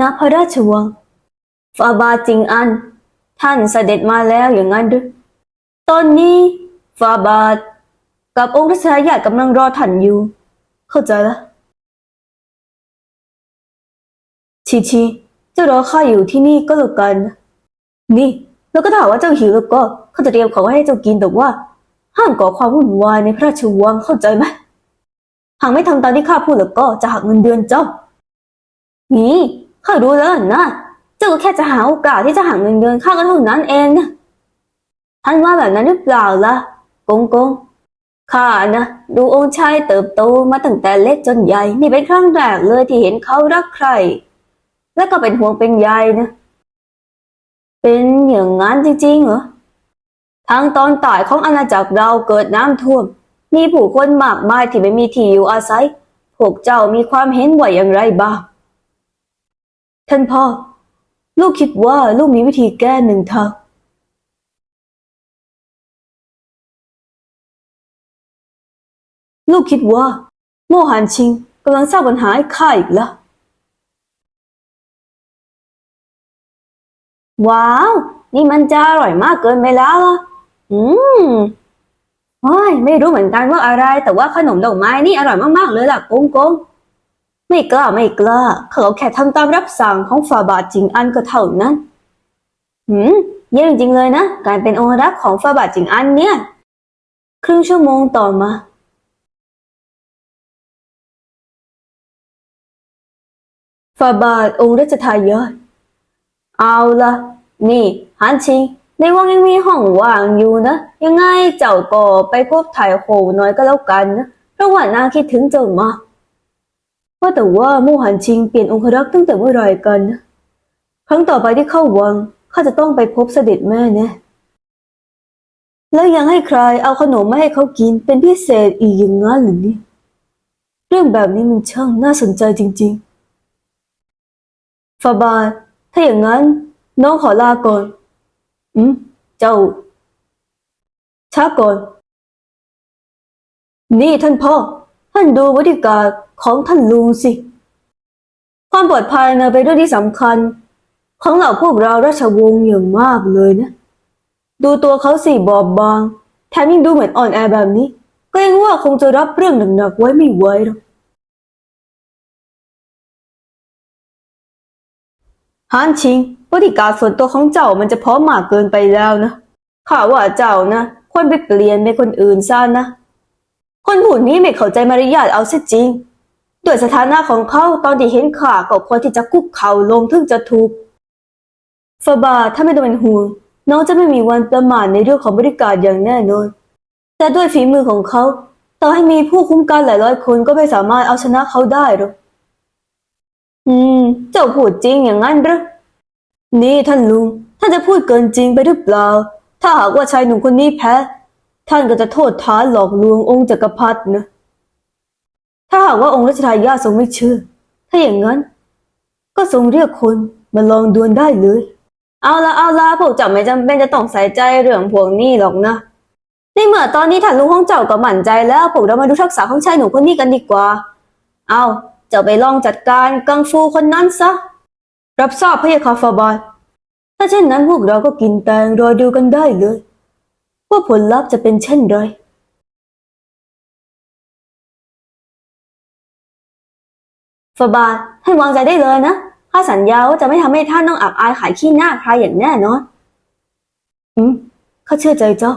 ณพระราชวังฟาบาจิงอัน ท่านเสด็จมาแล้วอย่างนั้นหรือตอนนี้ฟาบาทกับองค์รัชายากำลังรอท่านอยู่ เข้าใจละชีชีเจ้ารอข้าอยู่ที่นี่ก็แล้วกัน นี่ แล้วก็ถ้าหากว่าเจ้าหิวแล้วก็เขาจะเตรียมของไว้ให้เจ้ากินแต่ว่า ห้ามก่อความวุ่นวายในพระราชวังเข้าใจไหมหากไม่ทำตามที่ข้าพูดแล้วก็จะหักเงินเดือนเจ้านี่ ข้ารู้แล้วนะเจ้าก็แค่จะหาโอกาสที่จะหักเงินเดือนข้าก็เท่านั้นเองนะท่านว่าแบบนั้นหรือเปล่าล่ะกงกงข้านะดูองค์ชายเติบโตมาตั้งแต่เล็กจนใหญ่นี่เป็นครั้งแรกเลยที่เห็นเขารักใคร และก็เป็นห่วงเป็นใยนะ เป็นอย่างนั้นจริงๆเหรอทางตอนใต้ของอาณาจักรเราเกิดน้ำท่วม มีผู้คนมากมายที่ไม่มีที่อยู่อาศัย พวกเจ้ามีความเห็นว่าอย่างไรบ้าง ท่านพ่อ ลูกคิดว่าลูกมีวิธีแก้หนึ่งทางลูกคิดว่า โมหันชิงกำลังสร้างปัญหาให้ข้าอีกแล้วว้าว นี่มันจะอร่อยมากเกินไปแล้วล่ะ อืมโอ้ยไม่รู้เหมือนกันว่าอะไร แต่ว่าขนมดอกไม้นี่อร่อยมาก ๆ เลยล่ะกงกง ไม่กล้าไม่กล้า เขาแค่ทำตามรับสั่งของฝ่าบาทจิงอันก็เท่านั้น หืม เยี่ยมจริงเลยนะ การเป็นองค์รักของฝ่าบาทจิงอันเนี่ย ครึ่งชั่วโมงต่อมาฝ่าบาทองค์รัชทายาทเอาละนี่ฮันชิงในวังยังมีห้องว่างอยู่นะ ยังไงเจ้าก็ไปพบถ่ายโหน่อยก็แล้วกันนะเพราะว่านางคิดถึงเจ้ามาก ว่าแต่ว่ามู่หันชิงเปลี่ยนองครักษ์ตั้งแต่เมื่อไรกัน ครั้งต่อไปที่เข้าวังข้าจะต้องไปพบเสด็จแม่น่แล้วยังให้ใครเอาขนมมาให้เขากินเป็นพิเศษอีกอย่างงั้นหรือนี่เรื่องแบบนี้มันช่างน่าสนใจจริงๆฟาบาถ้าอย่างนั้น น้องขอลาก่อน อืม เจ้า ช้าก่อน นี่ท่านพ่อ ท่านดูบริการของท่านลุงสิ ความปลอดภัยนะเป็นเรื่องที่สำคัญ ของเหล่าพวกเราราชวงศ์อย่างมากเลยนะ ดูตัวเขาสิบอบบาง แถมยังดูเหมือนอ่อนแอแบบนี้เกรงว่าคงจะรับเรื่องหนักๆไว้ไม่ไหวหรอกฮานชิงบริการส่วนตัวของเจ้ามันจะพร้อมมากเกินไปแล้วนะข้าว่าเจ้านะควรไปเปลี่ยนเป็นคนอื่นซะนะ คนผู้นี้ไม่เข้าใจมารยาทเอาซะจริงด้วยสถานะของเขาตอนที่เห็นข้าก็ควรที่จะคุกเข่าลงถึงจะถูกฟาบาถ้าไม่ต้องเป็นห่วงน้องจะไม่มีวันประมาทในเรื่องของบริการอย่างแน่นอน แต่ด้วยฝีมือของเขาต่อให้มีผู้คุ้มกันหลายร้อยคนก็ไม่สามารถเอาชนะเขาได้หรอก อืม เจ้าพูดจริงอย่างนั้นหรือนี่ท่านลุงท่านจะพูดเกินจริงไปหรือเปล่า ถ้าหากว่าชายหนุ่มคนนี้แพ้ ท่านก็จะโทษฐาหลอกลวงองค์จักรพรรดินะ ถ้าหากว่าองค์รัชทายาททรงไม่เชื่อ ถ้าอย่างนั้น ก็ทรงเรียกคนมาลองดวลได้เลย เอาละเอาละพวกเจ้าไม่จำเป็นจะต้องใส่ใจเรื่องพวกนี้หรอกนะ ในเมื่อตอนนี้ท่านลุงของเจ้าก็หมั่นใจแล้วพวกเรามาดูทักษะของชายหนุ่มคนนี้กันดีกว่าเอา เจ้าไปลองจัดการกังฟูคนนั้นซะ รับทราบพระยาคาฟาบาทถ้าเช่นนั้นพวกเราก็กินแตงรอดูกันได้เลย ว่าผลลัพธ์จะเป็นเช่นไรฟาบาทให้วางใจได้เลยนะข้าสัญญาว่าจะไม่ทำให้ท่านต้องอับอายขายขี้หน้าใครอย่างแน่นอน อืมข้าเชื่อใจเจ้า